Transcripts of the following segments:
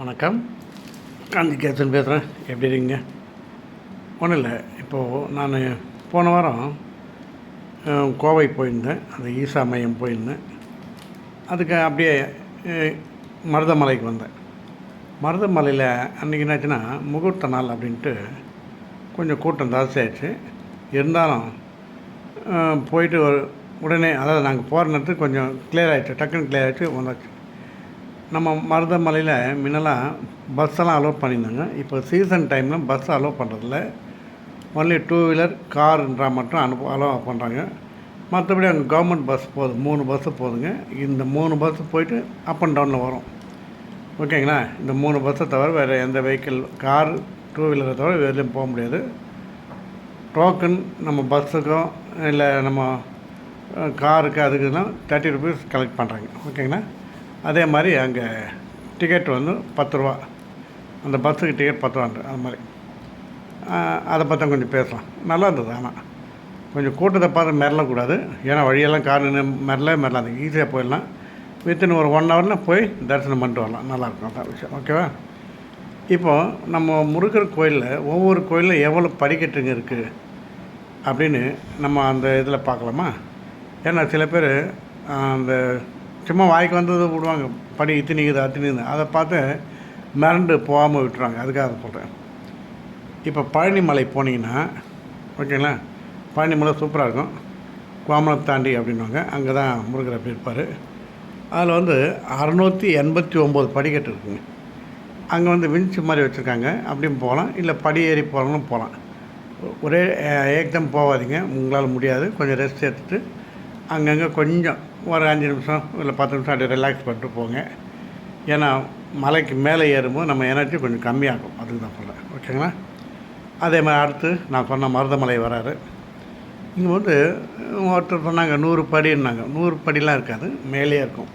வணக்கம். காந்தி கேசன் பேசுகிறேன் எப்படி இருக்கீங்க? ஒன்றும் இல்லை. இப்போது நான் போன வாரம் கோவை போயிருந்தேன். அந்த ஈசா மையம் போயிருந்தேன். அதுக்கு அப்படியே மருதமலைக்கு வந்தேன். மருதமலையில் அன்றைக்கி என்னாச்சுன்னா முகூர்த்த நாள் அப்படின்ட்டு கொஞ்சம் கூட்டம் ஜாஸ்தி இருந்தாலும் போயிட்டு ஒரு உடனே அதாவது நாங்கள் போகிற நேரத்துக்கு கொஞ்சம் கிளியர் ஆகிடுச்சு டக்குன்னு கிளியர் ஆகிடுச்சு வந்தாச்சு. நம்ம மருதமலையில் முன்னெல்லாம் பஸ்ஸெல்லாம் அலோவ் பண்ணியிருந்தாங்க. இப்போ சீசன் டைமில் பஸ் அலோவ் பண்ணுறதில்ல ஒன்லி டூ வீலர் கார்ன்றா மட்டும் அனுப்ப அலோவ் பண்ணுறாங்க மற்றபடி அங்கே கவர்மெண்ட் பஸ் போகுது மூணு பஸ்ஸு போகுதுங்க இந்த மூணு பஸ்ஸு போயிட்டு அப் அண்ட் டவுனில் வரும். ஓகேங்களா இந்த மூணு பஸ்ஸை தவிர வேறு எந்த வெஹிக்கிள் கார் டூ வீலரை தவிர வேறுலையும் போக முடியாது. டோக்கன் நம்ம பஸ்ஸுக்கோ இல்லை நம்ம காருக்கு காருக்கு அதுக்குலாம் தேர்ட்டி ருபீஸ் கலெக்ட் பண்ணுறாங்க ஓகேங்களா அதே மாதிரி அங்கே டிக்கெட் வந்து பத்து ரூபா. அந்த பஸ்ஸுக்கு டிக்கெட் பத்து ரூபான்ற அது மாதிரி. அதை பற்றி கொஞ்சம் பேசலாம். நல்லா இருந்தது ஆனால் கொஞ்சம் கூட்டத்தை பார்த்து மிரளக்கூடாது ஏன்னா வழியெல்லாம் கார் நின்று மிரள மிரளாது ஈஸியாக போயிடலாம். வித்தின் ஒரு ஒன் ஹவரில் போய் தரிசனம் பண்ணிட்டு வரலாம். நல்லாயிருக்கும் அதான் விஷயம். ஓகேவா இப்போது நம்ம முருகர் கோயிலில் ஒவ்வொரு கோயிலில் எவ்வளோ படிக்கட்டுங்க இருக்குது அப்படின்னு நம்ம அந்த இதில் பார்க்கலாமா? ஏன்னா சில பேர் அந்த சும்மா வாய்க்கு வந்தது விடுவாங்க. படி இத்தினிக்குது அத்தினிக்குது அதை பார்த்து மிரண்டு போகாமல் விட்டுருவாங்க. அதுக்காக அதை சொல்கிறேன் இப்போ பழனிமலை போனீங்கன்னா ஓகேங்களா? பழனிமலை சூப்பராக இருக்கும். கோமலம் தாண்டி அப்படின்வாங்க அங்கே தான் முருகர் அப்படி இருப்பார் அதில் வந்து அறநூற்றி எண்பத்தி ஒம்பது படிக்கட்டு இருக்குங்க. அங்கே வந்து விஞ்ச் மாதிரி வச்சுருக்காங்க. அப்படியும் போகலாம். இல்லை படி ஏறி போகிறவங்களும் போகலாம். ஒரே ஏக்தம் போகாதீங்க. உங்களால் முடியாது. கொஞ்சம் ரெஸ்ட் எடுத்துட்டு அங்கங்கே கொஞ்சம் ஒரு அஞ்சு நிமிஷம் இல்லை பத்து நிமிஷம் அப்படியே ரிலாக்ஸ் பண்ணிட்டு போங்க. ஏன்னா மலைக்கு மேலே ஏறும்போது நம்ம எனர்ஜி கொஞ்சம் கம்மியாகும். அதுக்கு தான் சொல்கிறேன் ஓகேங்களா அதே மாதிரி அடுத்து நான் சொன்ன மருதமலை வராரு. இங்கே வந்து ஒருத்தர் சொன்னாங்க நூறு படின்னாங்க. நூறு படிலாம் இருக்காது மேலே இருக்கும்.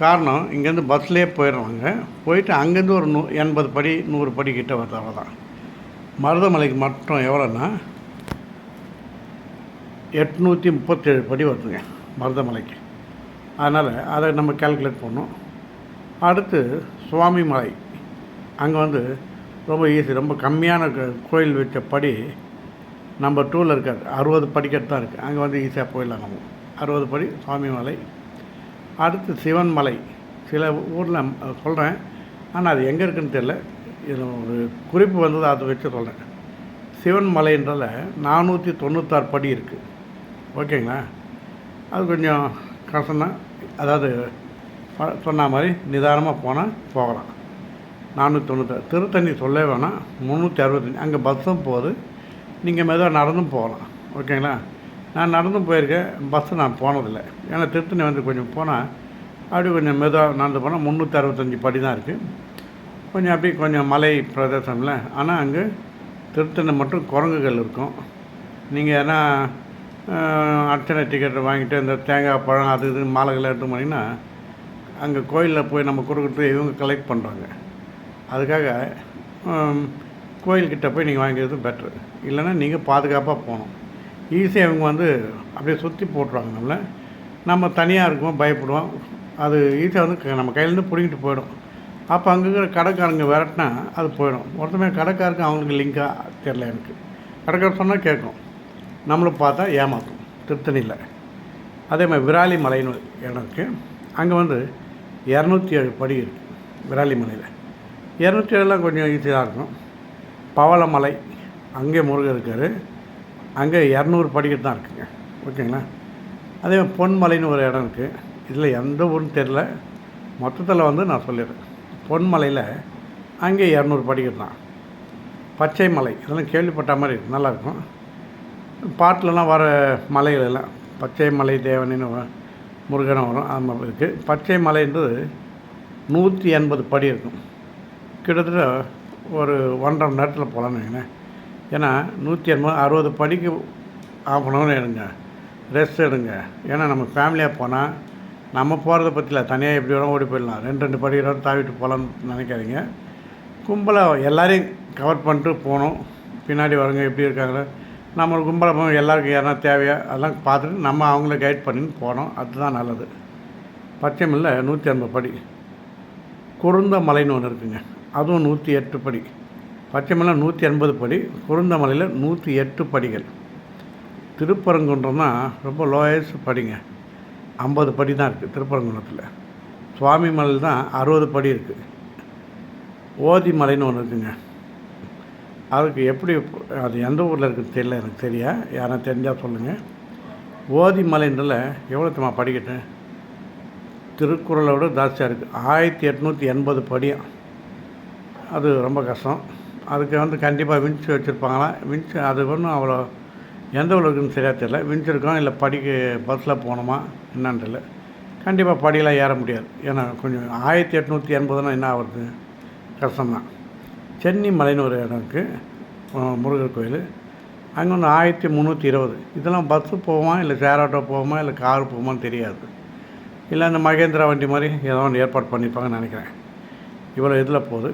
காரணம் இங்கேருந்து பஸ்லேயே போயிடுவாங்க போயிட்டு அங்கேருந்து ஒரு நூ எண்பது படி நூறு படி கிட்ட வர்றவங்க அவ்வளோதான் மருதமலைக்கு மட்டும் எவ்வளோன்னா எட்நூற்றி முப்பத்தேழு படி வருதுங்க மருதமலைக்கு. அதனால் அதை நம்ம கால்குலேட் பண்ணோம் அடுத்து சுவாமி மலை. அங்கே வந்து ரொம்ப ஈஸி ரொம்ப கம்மியான கோயில் வச்ச படி நம்பர் டூவில் இருக்காது அறுபது படிக்கட்டு தான் இருக்குது அங்கே வந்து ஈஸியாக போயிடலாம் நம்ம. அறுபது படி சுவாமி மலை. அடுத்து சிவன் மலை. சில ஊரில் சொல்கிறேன் ஆனால் அது எங்கே இருக்குன்னு தெரில இது ஒரு குறிப்பு வந்தது அதை வச்சு சொல்கிறேன் சிவன் மலைன்றதில் நானூற்றி தொண்ணூத்தாறு படி இருக்குது ஓகேங்களா? அது கொஞ்சம் கஷ்டம்தான். அதாவது சொன்ன மாதிரி நிதானமாக போனால் போகலாம். நானூற்றி தொண்ணூத்தாறு திருத்தண்ணி சொல்லவே வேணாம். முந்நூற்றி அறுபத்தஞ்சி அங்கே பஸ்ஸும் போகுது. நீங்கள் மெதுவாக நடந்தும் போகலாம். ஓகேங்களா? நான் நடந்தும் போயிருக்கேன். பஸ்ஸு நான் போனதில்லை. ஏன்னா திருத்தணி வந்து கொஞ்சம் போனால் அப்படி கொஞ்சம் மெதுவாக நடந்து போனால் முந்நூற்றி அறுபத்தஞ்சு படி தான் இருக்குது கொஞ்சம் அப்படி கொஞ்சம் மலை பிரதேசம்ல. ஆனால் அங்கே திருத்தணி மட்டும் குரங்குகள் இருக்கும். நீங்கள் ஏன்னா அர்ச்சனை டிக்கெட்டை வாங்கிட்டு இந்த தேங்காய் பழம் அது இது மாலைகளை எடுத்து போனீங்கன்னா அங்கே கோயிலில் போய் நம்ம கொடுக்குறது இவங்க கலெக்ட் பண்ணுறாங்க அதுக்காக கோயில்கிட்ட போய் நீங்கள் வாங்கிக்கிறது பெட்ரு இல்லைன்னா நீங்கள் பாதுகாப்பாக போகணும். ஈஸியாக இவங்க வந்து அப்படியே சுற்றி போட்டுருவாங்க நம்மளை. நம்ம தனியாக இருக்கோம் பயப்படுவோம். அது ஈஸியாக வந்து க- நம்ம கையிலேருந்து பிடிங்கிட்டு போயிடும். அப்போ அங்கே இருக்கிற கடைக்காரங்க விரட்டினா அது போயிடும். ஒருத்தமே கடைக்காருக்கு அவங்களுக்கு லிங்காக தெரில எனக்கு. கடைக்காரர் சொன்னால் கேட்கும். நம்மளும் பார்த்தா ஏமாற்றும் திருத்தணியில் அதே மாதிரி விராலி மலைன்னு ஒரு இடம் இருக்குது அங்கே வந்து இரநூத்தி ஏழு படி இருக்குது விராலி மலையில். இரநூத்தி ஏழுலாம் கொஞ்சம் ஈஸியாக இருக்கும். பவளமலை அங்கே முருகர் இருக்கார். அங்கே இரநூறு படிக்கட்டு தான் இருக்குங்க. ஓகேங்களா? அதே மாதிரி பொன்மலைன்னு ஒரு இடம் இருக்குது இதில் எந்த ஊருன்னு தெரில மொத்தத்தில் வந்து நான் சொல்லிடுறேன். பொன்மலையில் அங்கே இரநூறு படிக்கட்டு தான். பச்சை மலை. இதெல்லாம் கேள்விப்பட்ட மாதிரி நல்லாயிருக்கும் பாட்டிலலாம் வர மலைகள் எல்லாம் பச்சை மலை தேவனின்னு முருகனை வரும் அது மாதிரி இருக்குது பச்சை மலைன்றது நூற்றி எண்பது படி இருக்கும். கிட்டத்தட்ட ஒரு ஒன்றரை மணி நேரத்தில் போகலான்னு வைங்களேன் ஏன்னா நூற்றி எண்பது அறுபது படிக்கு ஆஃப் அன் ஹவர் எடுங்க. ரெஸ்ட் எடுங்க. ஏன்னா நம்ம ஃபேமிலியாக போனால் நம்ம போகிறத பற்றில தனியாக எப்படி வேணும் ஓடி போயிடலாம். ரெண்டு ரெண்டு படி கூட தாவிட்டு போகலான்னு நினைக்காதீங்க. கும்பலாக எல்லாரையும் கவர் பண்ணிட்டு போகணும். பின்னாடி வரவங்க எப்படி இருக்காங்க? நம்ம ஒரு கும்பலாக போய் எல்லாருக்கும் யாரா தேவையா? அதெல்லாம் பார்த்துட்டு நம்ம அவங்கள கைட் பண்ணின்னு போனோம். அதுதான் நல்லது. பச்சைமல்ல நூற்றி ஐம்பது படி. குருந்த மலைன்னு ஒன்று இருக்குங்க. அதுவும் நூற்றி எட்டு படி. பச்சைமலை நூற்றி எண்பது படி. குருந்த மலையில் நூற்றி எட்டு படிகள். திருப்பரங்குன்றம்னா ரொம்ப லோயஸ்ட் படிங்க. ஐம்பது படி தான் இருக்குது திருப்பரங்குன்றத்தில். சுவாமி மலையில் தான் அறுபது படி இருக்குது ஓதி மலைன்னு ஒன்று இருக்குங்க. அதுக்கு எப்படி அது எந்த ஊரில் இருக்குன்னு தெரியல எனக்கு தெரியா. யாரும் தெரிஞ்சால் சொல்லுங்கள் ஓதி மலைன்றல எவ்வளோ தம்மா படிக்கட்டேன் திருக்குறளை விட ஜாஸ்தியாக இருக்குது ஆயிரத்தி எட்நூற்றி எண்பது படியும் அது ரொம்ப கஷ்டம். அதுக்கு வந்து கண்டிப்பாக விஞ்சு வச்சுருப்பாங்களா? விஞ்ச் அது ஒன்றும் அவ்வளோ எந்த ஊர் இருக்குன்னு சரியாக தெரியல. விஞ்சிருக்கோம் இல்லை படிக்க பஸ்ஸில் போகணுமா? என்னன்னு தெரியல. கண்டிப்பாக படியெல்லாம் ஏற முடியாது. ஏன்னா கொஞ்சம் ஆயிரத்தி எட்நூற்றி எண்பதுன்னா என்ன ஆகுறது? கஷ்டம்தான். சென்னி மலைன்னு ஒரு இடம் இருக்குது முருகர் கோயில். அங்கே வந்து ஆயிரத்தி முந்நூற்றி இருபது. இதெல்லாம் பஸ்ஸு போவோமா இல்லை ஷேர் ஆட்டோ போவோமா இல்லை கார் போவோமான்னு தெரியாது. இல்லை அந்த மகேந்திரா வண்டி மாதிரி ஏதோ ஒன்று ஏற்பாடு பண்ணியிருப்பாங்கன்னு நினைக்கிறேன். இவ்வளோ இதில் போகுது.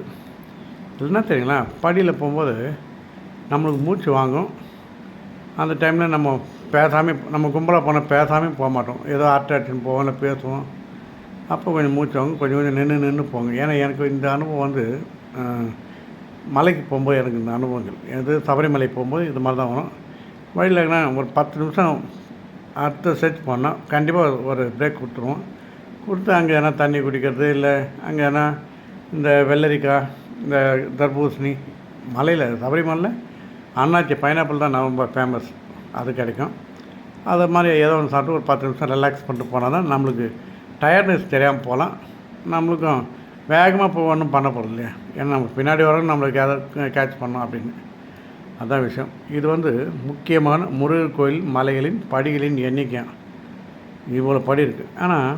இல்லைன்னா தெரியுங்களா? படியில் போகும்போது நம்மளுக்கு மூச்சு வாங்கும். அந்த டைமில் நம்ம பேசாமல் நம்ம கும்பலாக போனால் பேசாமல் போக மாட்டோம். ஏதோ அட்ராக்ஷன் போவோம் இல்லை பேசுவோம். அப்போ கொஞ்சம் மூச்சு வாங்கும். கொஞ்சம் கொஞ்சம் நின்று நின்று போங்க. ஏன்னா எனக்கு இந்த அனுபவம் வந்து மலைக்கு போகும்போது எனக்கு இந்த அனுபவங்கள். எது சபரிமலை போகும்போது இது மாதிரி தான் வரும். வழியில் ஒரு பத்து நிமிஷம் அடுத்த சர்ச் பண்ணோம் கண்டிப்பாக ஒரு பிரேக் கொடுத்துருவோம். கொடுத்து அங்கே எதனா தண்ணி குடிக்கிறது இல்லை அங்கே எதனா இந்த வெள்ளரிக்காய் இந்த தர்பூசணி மலையில் சபரிமலையில் அண்ணாச்சி பைனாப்பிள் தான் ரொம்ப ஃபேமஸ் அது கிடைக்கும். அது மாதிரி ஏதோ ஒன்று சாப்பிட்டு ஒரு பத்து நிமிஷம் ரிலாக்ஸ் பண்ணிட்டு போனால் தான் நம்மளுக்கு டயர்ட்னஸ் தெரியாமல் போகலாம். நம்மளுக்கும் வேகமாக இப்போ ஒன்றும் பண்ண போகிறது இல்லையா? ஏன்னா நம்ம பின்னாடி வரணும் நம்மளுக்கு எதாவது கேட்ச் பண்ணோம் அப்படின்னு. அதான் விஷயம். இது வந்து முக்கியமான முருகர் கோயில் மலைகளின் படிகளின் எண்ணிக்கை. இவ்வளோ படி இருக்குது ஆனால்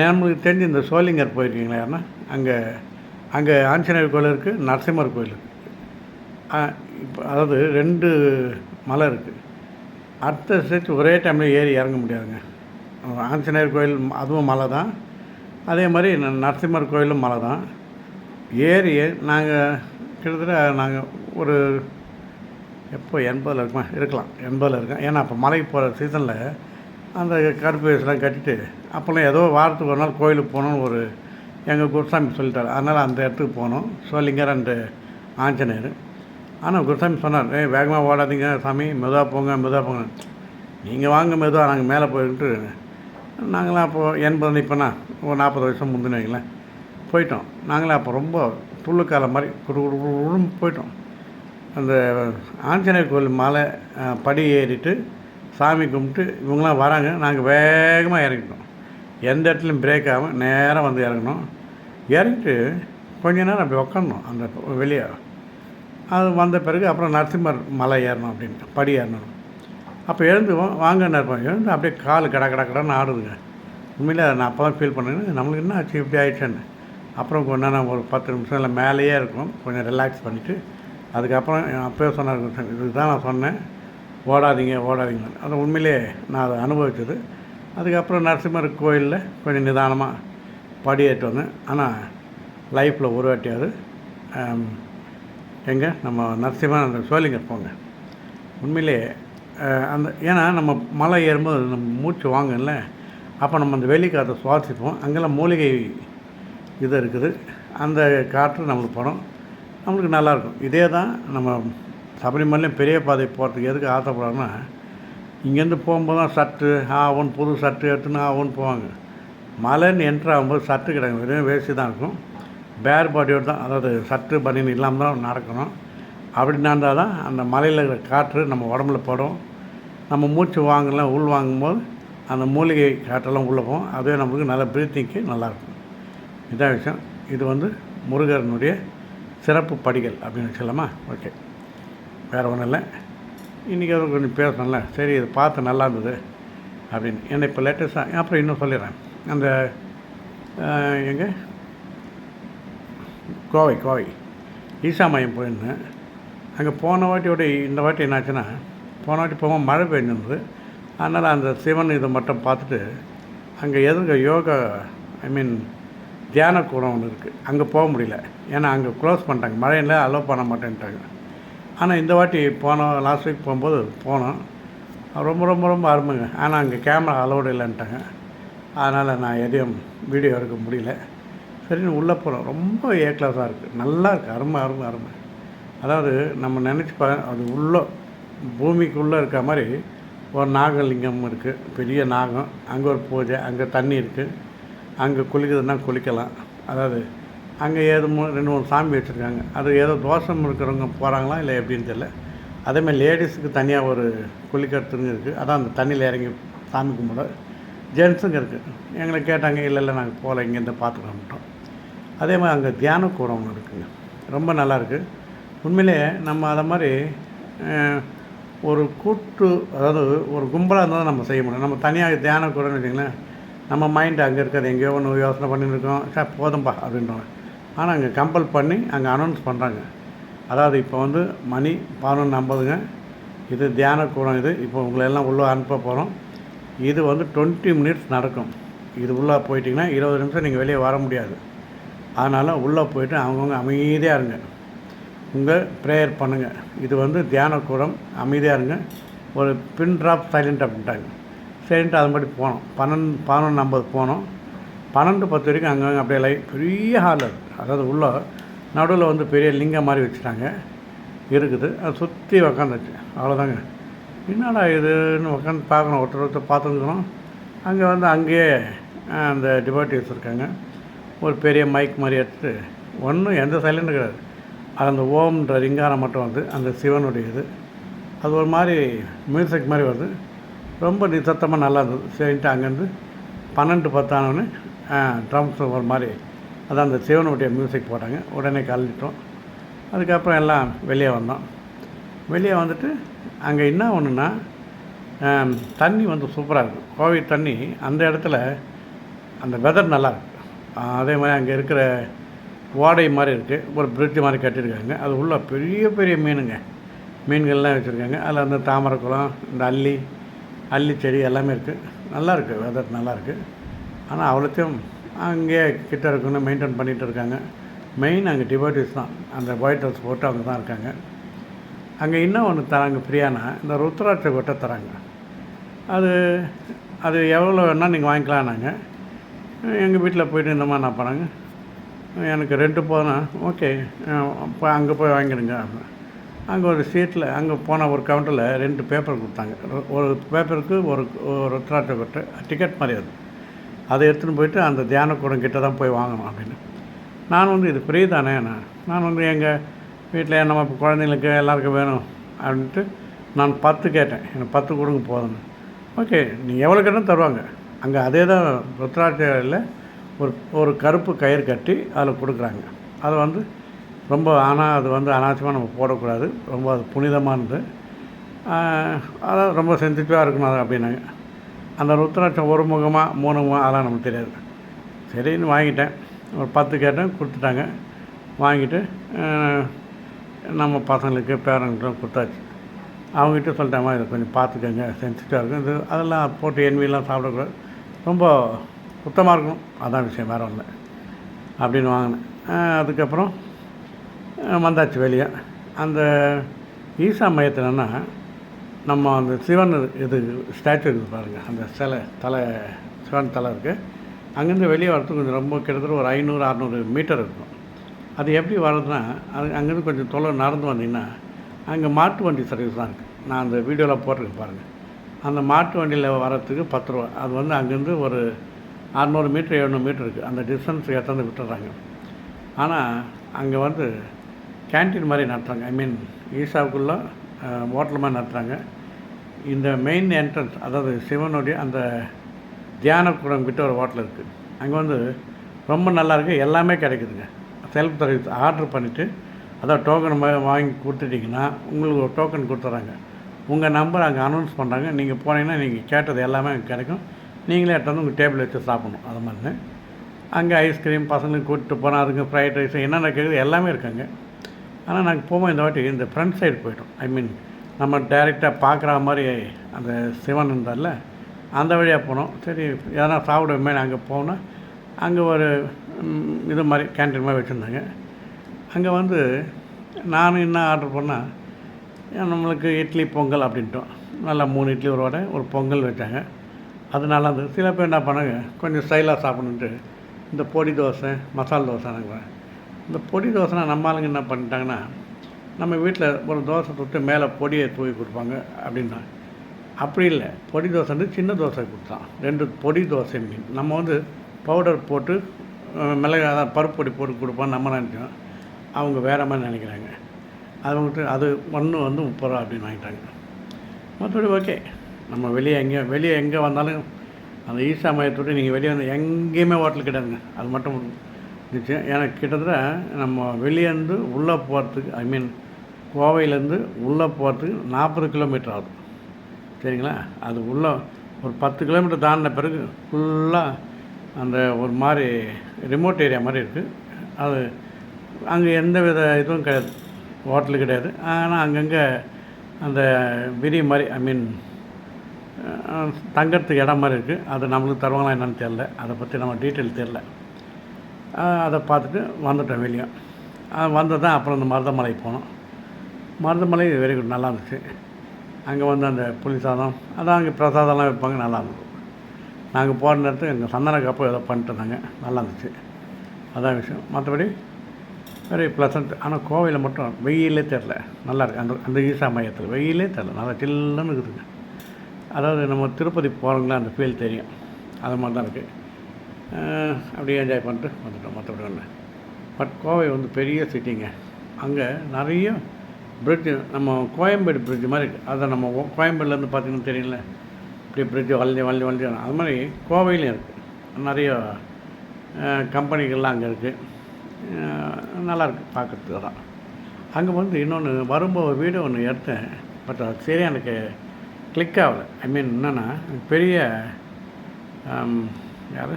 நம்மளுக்கு தெரிஞ்சு இந்த சோளிங்கர் போயிருக்கீங்களா யாருன்னா? அங்கே அங்கே ஆஞ்சநேயர் கோயில் இருக்குது நரசிம்மர் கோயில் இருக்குது இப்போ அதாவது ரெண்டு மலை இருக்குது அடுத்த ஸ்டேஜ் ஒரே டைமில் ஏறி இறங்க முடியாதுங்க. ஆஞ்சநேயர் கோயில் அதுவும் மலை தான் அதே மாதிரி நரசிம்மர் கோயிலும் மலை தான் ஏறி நாங்கள் கிட்டத்தட்ட நாங்கள் ஒரு எப்போ எண்பதில் இருக்குமா? இருக்கலாம். எண்பதில் இருக்கோம். ஏன்னா அப்போ மலைக்கு போகிற சீசனில் அந்த கருப்பு வயசுலாம் கட்டிட்டு அப்போல்லாம் ஏதோ வாரத்துக்கு ஒரு நாள் கோயிலுக்கு போகணுன்னு ஒரு எங்கள் குருசாமி சொல்லிட்டாரு. அதனால் அந்த இடத்துக்கு போனோம். சோலிங்கர் அண்டு ஆஞ்சநேயர். ஆனால் குருசாமி சொன்னார் ஏய் வேகமாக ஓடாதீங்க சாமி. மெதுவாக போங்க மெதுவாக போங்க நீங்கள் வாங்க மெதுவாக நாங்கள் மேலே போயிட்டு நாங்களாம் அப்போது எண்பது இப்போனா ஒரு நாற்பது வருஷம் முந்தின வைங்களேன். போயிட்டோம். நாங்களாம் அப்போ ரொம்ப துள்ளுக்கால மாதிரி குடு குடு குடுன்னு போயிட்டோம். அந்த ஆஞ்சநேயர் கோயில் மலை படி ஏறிட்டு சாமி கும்பிட்டு இவங்களாம் வராங்க. நாங்கள் வேகமாக இறங்கிட்டோம். எந்த இடத்துலையும் பிரேக் ஆகாமல் நேராக வந்து இறங்கினோம். இறங்கிட்டு கொஞ்ச நேரம் அப்படி உக்காந்தோம் அந்த வெளியே. அது வந்த பிறகு அப்புறம் நரசிம்மர் மலை ஏறணும் அப்படின்ட்டு படி ஏறணும் அப்போ எழுந்து வாங்கன்னு இருப்பேன் எழுந்து அப்படியே கால் கட கட கடன்னு ஆடுதுங்க. உண்மையில் நான் அப்போ தான் ஃபீல் பண்ணேன். நம்மளுக்கு என்ன ஆச்சு? இப்படி ஆயிடுச்சேன்னு. அப்புறம் கொஞ்சம் நான் ஒரு பத்து நிமிஷம் இல்லை மேலேயே இருக்கும். கொஞ்சம் ரிலாக்ஸ் பண்ணிவிட்டு அதுக்கப்புறம் அப்போயே சொன்னார் இதுக்கு தான் நான் சொன்னேன். ஓடாதீங்க ஓடாதீங்க. அது உண்மையிலே நான் அதை அனுபவித்தது அதுக்கப்புறம் நரசிம்மர் கோயிலில் கொஞ்சம் நிதானமாக படியேற்று வந்தேன். ஆனால் லைஃப்பில் ஒரு வாட்டியாவது எங்கே? நம்ம நரசிம்ம அந்த சோழிங்கர் போங்க. உண்மையிலே அந்த ஏன்னா நம்ம மலை ஏறும்போது நம்ம மூச்சு வாங்கல அப்போ நம்ம அந்த வெளிக்காற்றை சுவாசிப்போம். அங்கெல்லாம் மூலிகை இது இருக்குது. அந்த காற்று நம்மளுக்கு படம். நம்மளுக்கு நல்லாயிருக்கும் இதே தான் நம்ம சபரிமலையும் பெரிய பாதை போகிறதுக்கு எதுக்கு ஆசைப்படுறோம்னா இங்கேருந்து போகும்போது தான் சட்டு ஆவன் புது சட்டு எடுத்துன்னு ஆவன் போவாங்க. மலைன்னு என்ட்ரு ஆகும்போது சட்டு கிடையாது வெறும் வேஸ்ட்டு தான் இருக்கும். பேர் பாடியோடு தான் அதாவது சட்டு பனியன் இல்லாமல் தான் நடக்கணும். அப்படி நடந்தால் தான் அந்த மலையில் இருக்கிற காற்று நம்ம உடம்புல படும். நம்ம மூச்சு வாங்கலாம் உள் வாங்கும்போது அந்த மூலிகை காற்றெல்லாம் உள்ளே போகும். அதுவே நம்மளுக்கு நல்ல ப்ரீத்திங்க்கு நல்லாயிருக்கும் இதான் விஷயம். இது வந்து முருகனுடைய சிறப்பு படிகள் அப்படின்னு சொல்லலாமா? ஓகே வேறு ஒன்றும் இல்லை. இன்றைக்கி அது கொஞ்சம் பேசணும்ல. சரி இது பார்த்து நல்லா இருந்தது அப்படின்னு. என்ன இப்போ லேட்டஸ்ட்டாக அப்புறம் இன்னும் சொல்லிடுறேன். அந்த எங்கே? கோவை கோவை. ஈசா மையம் போயிருந்தேன். அங்கே போன வாட்டியோட இந்த வாட்டி என்னாச்சுன்னா போன வாட்டி போகும்போது மழை பெஞ்சிருந்தது. அதனால் அந்த சிவன் இதை மட்டும் பார்த்துட்டு அங்கே எதுங்க யோகா ஐ மீன் தியான கூடம் ஒன்று இருக்குது அங்கே போக முடியல. ஏன்னா அங்கே க்ளோஸ் பண்ணிட்டாங்க. மழையில் அலோவ் பண்ண மாட்டேன்ட்டாங்க. ஆனால் இந்த வாட்டி போனோம் லாஸ்ட் வீக் போகும்போது போனோம். ரொம்ப ரொம்ப ரொம்ப அருமைங்க. ஆனால் அங்கே கேமரா அலோடு இல்லைன்ட்டாங்க. அதனால் நான் எதையும் வீடியோ எடுக்க முடியல. சரின்னு உள்ளே போகிறோம் ரொம்ப ஏ கிளாஸாக இருக்குது நல்லா இருக்குது அருமை அருமை அருமை. அதாவது நம்ம நினச்சி பா அது உள்ளே பூமிக்குள்ளே இருக்க மாதிரி ஒரு நாகலிங்கம் இருக்குது பெரிய நாகம். அங்கே ஒரு பூஜை அங்கே தண்ணி இருக்குது அங்கே குளிக்கிறதுனா குளிக்கலாம். அதாவது அங்கே ஏதோ மூணு ரெண்டு மூணு சாமி வச்சுருக்காங்க. அது ஏதோ தோஷம் இருக்கிறவங்க போகிறாங்களா இல்லை எப்படின்னு தெரியல. அதேமாதிரி லேடிஸுக்கு தனியாக ஒரு குளிக்கிறதுன்னு இருக்குது அதான் அந்த தண்ணியில் இறங்கி சாமி கும்பிட ஜென்ஸுங்க இருக்குது எங்களை கேட்டாங்க இல்லை இல்லை நாங்கள் போகல இங்கேருந்து பார்த்துக்கிட்டோம் அதே மாதிரி அங்கே தியான கூடம் ஒன்று இருக்குங்க. ரொம்ப நல்லா இருக்குது உண்மையிலே நம்ம அதை மாதிரி ஒரு கூட்டு அதாவது ஒரு கும்பலாக இருந்தால் தான் நம்ம செய்ய முடியும். நம்ம தனியாக தியானம் கூடன்னு வச்சிங்களேன் நம்ம மைண்டு அங்கே இருக்கிறது எங்கேயோ ஒன்று யோசனை பண்ணின்னு இருக்கோம். சார் போதும்பா அப்படின்றோம். ஆனால் அங்கே கம்பல் பண்ணி அங்கே அனௌன்ஸ் பண்ணுறாங்க அதாவது இப்போ வந்து மணி பதினொன்று ஐம்பதுங்க. இது தியான கூடம் இது. இப்போ உங்களை எல்லாம் உள்ளே அனுப்ப போகிறோம் இது வந்து டுவெண்ட்டி மினிட்ஸ் நடக்கும். இது உள்ளே போயிட்டிங்கன்னா இருபது நிமிஷம் நீங்கள் வெளியே வர முடியாது. அதனால் உள்ளே போயிட்டு அவங்கவுங்க அமைதியாக இருங்க. உங்கள் ப்ரேயர் பண்ணுங்கள் இது வந்து தியான கூடம் அமைதியாக இருங்க. ஒரு பின் ட்ராப் சைலண்ட் அப்படின்ட்டாங்க சரின்ட்டு அது மாதிரி போனோம். பன்னெண்டு பதினொன்று ஐம்பது போனோம். பன்னெண்டு பத்து வரைக்கும் அங்கங்கே அப்படியே லைட் பெரிய ஹால் அது. அதாவது உள்ள நடுவில் வந்து பெரிய லிங்கம் மாதிரி வச்சுட்டாங்க. இருக்குது. அது சுற்றி உக்காந்துச்சு. அவ்வளோதாங்க என்னடா இதுன்னு உட்காந்து பார்க்கணும். ஒருத்தர் ஒருத்தர் பார்த்துருக்கணும். அங்கே வந்து அங்கேயே அந்த டிபார்ட்டிவ்ஸ் இருக்காங்க. ஒரு பெரிய மைக் மாதிரி எடுத்துட்டு ஒன்றும் எந்த சைலண்ட் கிடையாது. அந்த ஓம்ன்ற ரிங்காரம் மட்டும் வந்து அந்த சிவனுடைய இது அது ஒரு மாதிரி மியூசிக் மாதிரி வருது. ரொம்ப நிசத்தமாக நல்லா இருந்தது. சரின்ட்டு அங்கேருந்து பன்னெண்டு பத்தானவொன்னே ட்ரம்ஸ் ஒரு மாதிரி. அதான் அந்த சிவனுடைய மியூசிக் போட்டாங்க. உடனே கலந்துட்டோம் அதுக்கப்புறம் எல்லாம் வெளியே வந்தோம். வெளியே வந்துட்டு அங்கே என்ன ஒன்றுன்னா தண்ணி வந்து சூப்பராக இருக்கும் கோவிட் தண்ணி அந்த இடத்துல அந்த வெதர் நல்லா அதே மாதிரி அங்கே இருக்கிற ஓடை மாதிரி இருக்குது ஒரு பிரிட்ஜ் மாதிரி கட்டியிருக்காங்க. அது உள்ள பெரிய பெரிய மீனுங்க. மீன்கள்லாம் வச்சுருக்காங்க. அதில் அந்த தாமரை குளம் இந்த அல்லி அல்லி செடி எல்லாமே இருக்குது நல்லா இருக்குது வெதர் நல்லா இருக்குது ஆனால் அவ்வளோத்தையும் அங்கேயே கிட்ட இருக்குன்னு மெயின்டைன் பண்ணிகிட்டு இருக்காங்க. மெயின் அங்கே டிவோட்டிஸ் தான். அந்த ஒயிட் ஹவுஸ் போட்டு அவங்க தான் இருக்காங்க. அங்கே இன்னும் ஒன்று தராங்க ஃப்ரீயானா இந்த ருத்ராட்ச கொட்டை தராங்க. அது அது எவ்வளோ வேணால் நீங்கள் வாங்கிக்கலாம்னாங்க. எங்கள் வீட்டில் போயிட்டு இந்த மாதிரி நான் பண்ணாங்க. எனக்கு ரெண்டு போனால் ஓகே இப்போ அங்கே போய் வாங்கிடுங்க. அப்படின்னு. அங்கே ஒரு சீட்டில் அங்கே போன ஒரு கவுண்டரில் ரெண்டு பேப்பர் கொடுத்தாங்க. ஒரு- பேப்பருக்கு ஒரு ஒரு ருத்ராட்ச பெற்று டிக்கெட் மாதிரி அது. அதை எடுத்துகிட்டு போயிட்டு அந்த தியான கூடம் கிட்ட தான் போய் வாங்கணும் அப்படின்னு. நான் வந்து இது ஃப்ரீ தானே நான் நான் வந்து எங்கள் வீட்டில் நம்ம இப்போ குழந்தைங்களுக்கு எல்லாருக்கும் வேணும் அப்படின்ட்டு நான் பத்து கேட்டேன். எனக்கு பத்து கொடுங்க போதும்னு. ஓகே நீ எவ்வளோ கேட்டாலும் தருவாங்க. அங்கே அதே தான் ருத்ராட்சியில் ஒரு ஒரு கருப்பு கயிறு கட்டி அதில் கொடுக்குறாங்க. அது வந்து ரொம்ப ஆனால் அது வந்து அனாவசியமாக நம்ம போடக்கூடாது. ரொம்ப அது புனிதமானது. ஆஹ், அதான் ரொம்ப சென்சிட்டிவாக இருக்கணும் அது அப்படின்னாங்க அந்த ருத்ராட்சம் ஒரு முகமாக மூணு முகம் அதெல்லாம் நமக்கு தெரியாது. சரின்னு வாங்கிட்டேன். ஒரு பத்து கேட்டேன் கொடுத்துட்டாங்க. வாங்கிட்டு நம்ம பசங்களுக்கு பேரண்ட்டும் கொடுத்தாச்சு. அவங்ககிட்ட சொல்லிட்டாமா இதை கொஞ்சம் பார்த்துக்கோங்க. சென்சிட்டிவாக இருக்கும். இது அதெல்லாம் போட்டு என்விலாம் சாப்பிடக்கூடாது. ரொம்ப சுத்தமாக இருக்கணும். அதான் விஷயம் வேறு ஒன்று அப்படின்னு வாங்கினேன். அதுக்கப்புறம் வந்தாச்சு வெளியே. அந்த ஈசா மையத்தில்னா நம்ம அந்த சிவன் இது ஸ்டாச்சு இருக்குது பாருங்கள் அந்த சிலை தலை சிவன் தலை இருக்குது அங்கேருந்து வெளியே வரத்துக்கு கொஞ்சம் ரொம்ப கிட்டத்தட்ட ஒரு ஐநூறு அறநூறு மீட்டர் இருக்கும். அது எப்படி வர்றதுன்னா அது அங்கேருந்து கொஞ்சம் தொலை நடந்து வந்தீங்கன்னா அங்கே மாட்டு வண்டி சர்வீஸ் தான் இருக்குது நான் அந்த வீடியோவில் போட்டிருக்கேன் பாருங்கள் அந்த மாட்டு வண்டியில் வரத்துக்கு பத்து ரூபா. அது வந்து அங்கேருந்து ஒரு அறநூறு மீட்ரு எழுநூறு மீட்ரு இருக்குது அந்த டிஸ்டன்ஸ் ஏற்றாந்து விட்டுறாங்க. ஆனால் அங்கே வந்து கேன்டீன் மாதிரி நடத்துகிறாங்க ஐ மீன் ஈஷாவுக்குள்ளே ஹோட்டல் மாதிரி நடத்துகிறாங்க இந்த மெயின் என்ட்ரன்ஸ் அதாவது சிவனுடைய அந்த தியான கூடம் கிட்ட ஒரு ஹோட்டல் இருக்குது அங்கே வந்து ரொம்ப நல்லா இருக்குது எல்லாமே கிடைக்குதுங்க. செல்ஃப் சர்வீஸ் ஆர்டர் பண்ணிவிட்டு அதான் டோக்கன் வாங்கி கொடுத்துட்டிங்கன்னா உங்களுக்கு ஒரு டோக்கன் கொடுத்துட்றாங்க உங்கள் நம்பர் அங்கே அனௌன்ஸ் பண்ணுறாங்க நீங்கள் போனீங்கன்னா நீங்கள் கேட்டது எல்லாமே அங்கே கிடைக்கும். நீங்களே எடுத்து வந்து உங்கள் டேபிள் வச்சு சாப்பிடணும். அது மாதிரி அங்கே ஐஸ்கிரீம் பசங்களுக்கு கூப்பிட்டு போனால் அதுக்கு ஃப்ரைட் ரைஸ் என்னென்ன கேட்குது எல்லாமே இருக்காங்க. ஆனால் நாங்கள் போகும்போது இந்த வாட்டி இந்த ஃப்ரண்ட் சைடு போய்ட்டோம். ஐ மீன் நம்ம டைரெக்டாக பார்க்குற மாதிரி அந்த சிவன் இருந்தார்ல அந்த வழியாக போனோம். சரி எதனா சாப்பிடுவோமே அங்கே போனால் அங்கே ஒரு இது மாதிரி கேன்டீன் மாதிரி வச்சுருந்தாங்க. அங்கே வந்து நான் என்ன ஆர்டர் பண்ணால் நம்மளுக்கு இட்லி பொங்கல் அப்படின்ட்டோம். நல்லா மூணு இட்லி ஒரு வடை ஒரு பொங்கல் வச்சாங்க. அது நல்லா சில பேர் என்ன பண்ணாங்க கொஞ்சம் ஸ்டைலாக சாப்பிடணுன்ட்டு இந்த பொடி தோசை மசால் தோசை இந்த பொடி தோசைனா நம்ம ஆளுங்க என்ன பண்ணிட்டாங்கன்னா நம்ம வீட்டில் ஒரு தோசை தொட்டு மேலே பொடியை தூவி கொடுப்பாங்க அப்படின்னா அப்படி இல்லை. பொடி தோசை வந்து சின்ன தோசை கொடுத்தான் ரெண்டு பொடி தோசை மீன். நம்ம வந்து பவுடர் போட்டு மிளகா அதான் பருப்பு பொடி போட்டு கொடுப்போம் நம்ம நினச்சோம். அவங்க வேறு மாதிரி நினைக்கிறாங்க. அது வந்துட்டு அது ஒன்று வந்து முப்பது ரூபா அப்படின்னு வாங்கிட்டாங்க. மற்றபடி ஓகே நம்ம வெளியே எங்கே வெளியே எங்கே வந்தாலும் அந்த ஈசா மையத்தோடு நீங்கள் வெளியே வந்து எங்கேயுமே ஹோட்டல் கிடையாதுங்க. அது மட்டும் நிச்சயம். எனக்கு கிட்டத்தட்ட நம்ம வெளியேருந்து உள்ளே போகிறதுக்கு ஐ மீன் கோவையிலேருந்து உள்ளே போகிறதுக்கு நாற்பது கிலோமீட்டர் ஆகுது சரிங்களா? அது உள்ளே ஒரு பத்து கிலோமீட்டர் தாண்டின பிறகு ஃபுல்லாக அந்த ஒரு மாதிரி ரிமோட் ஏரியா மாதிரி இருக்குது அது அங்கே எந்த வித இதுவும் கிடையாது. ஹோட்டலு கிடையாது. ஆனால் அங்கங்கே அந்த விரி மாதிரி ஐ மீன் தங்கறதுக்கு இடம் மாதிரி இருக்குது அது நம்மளுக்கு தருவாங்களா என்னென்னு தெரில அதை பற்றி நம்ம டீட்டெயில் தெரில அதை பார்த்துட்டு வந்துட்டோம் வெளியே. வந்து தான் அப்புறம் இந்த மருதமலை போனோம். மருதமலை வெரி குட் நல்லா இருந்துச்சு. அங்கே வந்து அந்த புளி சாதம் அதான் அங்கே பிரசாதம்லாம் வைப்பாங்க நல்லா இருந்தது. நாங்கள் போகிற நேரத்துக்கு எங்கள் சந்தன கப்பு ஏதோ பண்ணிட்டு இருந்தாங்க. நல்லா இருந்துச்சு. அதான் விஷயம். மற்றபடி வெரி ப்ளசண்ட் ஆனால் கோவையில் மட்டும் வெயிலே தெரில நல்லா இருக்கு. அந்த அந்த ஈசா மையத்தில் வெயிலே தெரில நல்லா சில்லுன்னு இருக்குதுங்க. அதாவது நம்ம திருப்பதி போகிறோங்களா அந்த ஃபீல் தெரியும். அது மாதிரி தான் இருக்குது அப்படியே என்ஜாய் பண்ணிட்டு வந்துட்டோம் மற்றபடி ஒன்று பட் கோவை வந்து பெரிய சிட்டிங்க அங்கே நிறைய பிரிட்ஜு நம்ம கோயம்பேடு பிரிட்ஜ் மாதிரி இருக்குது அதை நம்ம கோயம்பேடுலேருந்து பார்த்தீங்கன்னா தெரியல இப்படி பிரிட்ஜு வளைஞ்சி வளைஞ்சி வளைஞ்சி அது மாதிரி கோவையிலையும் இருக்குது நிறைய கம்பெனிகள்லாம் அங்கே இருக்குது நல்லாயிருக்கு பார்க்குறதுக்கு தான். அங்கே வந்து இன்னொன்று வரும்போது வீடு ஒன்று எடுத்தேன். பட் அது சரியாக எனக்கு கிளிக் ஆகலை. ஐ மீன் என்னென்னா பெரிய um, யார்?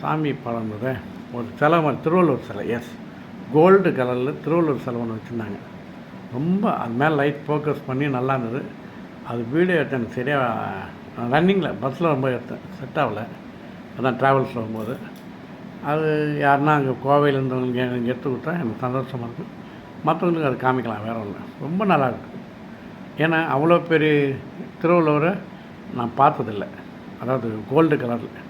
சாமி படம் ஒரு சிலை மாதிரி திருவள்ளூர் சிலை எஸ் கோல்டு கலரில் திருவள்ளூர் சிலை ஒன்று வச்சுருந்தாங்க. ரொம்ப அது மேலே லைட் ஃபோக்கஸ் பண்ணி நல்லா இருந்தது. அது வீடியோ எடுத்தேன் சரியாக ரன்னிங்கில் பஸ்ஸில் ரொம்ப எடுத்தேன். செட் ஆகலை. அதான் ட்ராவல்ஸ் வரும்போது அது யாருன்னா அங்கே கோவையில் இருந்தவங்களுக்கு எனக்கு எடுத்து கொடுத்தா எனக்கு சந்தோஷமாக இருக்கும். மற்றவங்களுக்கு அது காமிக்கலாம் வேற ஒன்று ரொம்ப நல்லா இருக்கு. ஏன்னா அவ்வளோ பெரிய திருவள்ளுவரை நான் பார்த்ததில்ல. அதாவது கோல்டு கலரில்.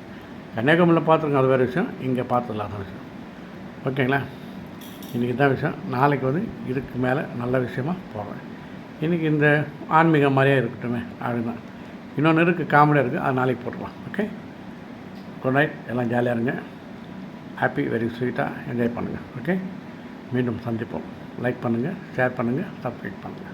கன்னியாகுமரியில் பார்த்துருக்கேன் அது வேறு விஷயம். இங்கே பார்த்ததில்ல அதான் விஷயம். ஓகேங்களா? இன்றைக்கி தான் விஷயம். நாளைக்கு வந்து இதுக்கு மேலே நல்ல விஷயமா போகிறேன் இன்றைக்கி இந்த ஆன்மீகம் மாதிரியே இருக்கட்டுமே அப்படின்னா இன்னொன்று இருக்குது காமெடியாக இருக்குது அது நாளைக்கு போட்டுக்கலாம். ஓகே? குட் நைட் எல்லாம் ஜாலியாக இருங்க. ஹாப்பி வெரி ஸ்வீட்டாக என்ஜாய் பண்ணுங்கள் ஓகே? மீண்டும் சந்திப்போம். லைக் பண்ணுங்கள் ஷேர் பண்ணுங்கள் சப்ஸ்கிரைப் பண்ணுங்கள்